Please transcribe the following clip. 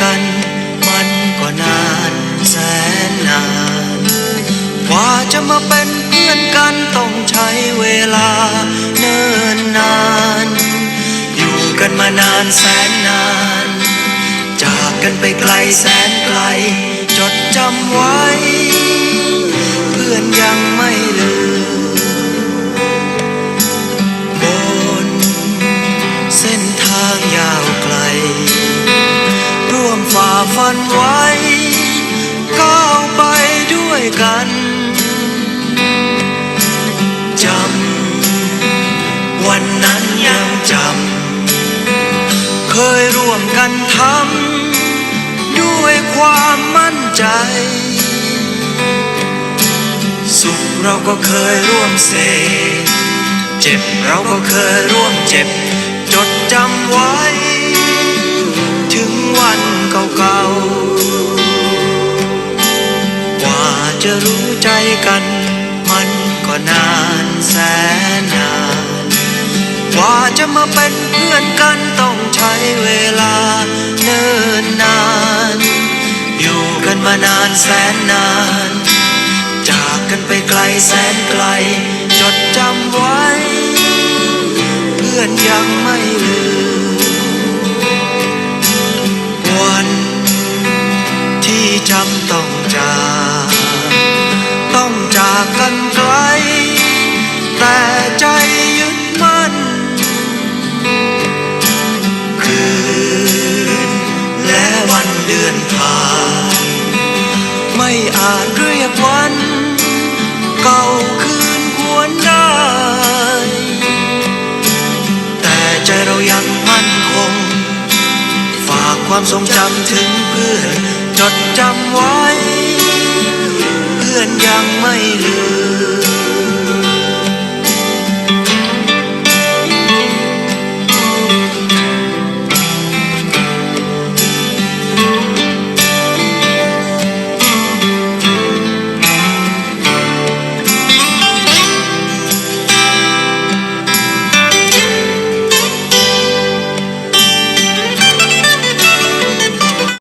กัน มันก็นานแสนนาน กว่าจะมาเป็นเพื่อนกันต้องใช้เวลาเนิ่นนาน อยู่กันมานานแสนนาน จากกันไปไกลแสนไกล ฝันไว้ก้าวไปด้วยกันจำวันนั้นยังจำเคยร่วมกันทำด้วยความมั่นใจ สุขเราก็เคยร่วมเสเจ็บเราก็เคยร่วมเจ็บ จดจำไว้ ถึงวันเก่า รู้ใจกัน มันก็นานแสนนาน กว่าจะมาเป็นเพื่อนกันต้องใช้เวลาเนิ่นนาน อยู่กันมานานแสนนาน จากกันไปไกลแสนไกล จดจำไว้ กันไกลแต่ใจยึดมั่นคืนและวันเดือนผ่านไม่อาจเรียกวัน เก่าคืนหวนได้ แต่ใจเรายังมั่นคง ฝากความทรงจำถึงเพื่อน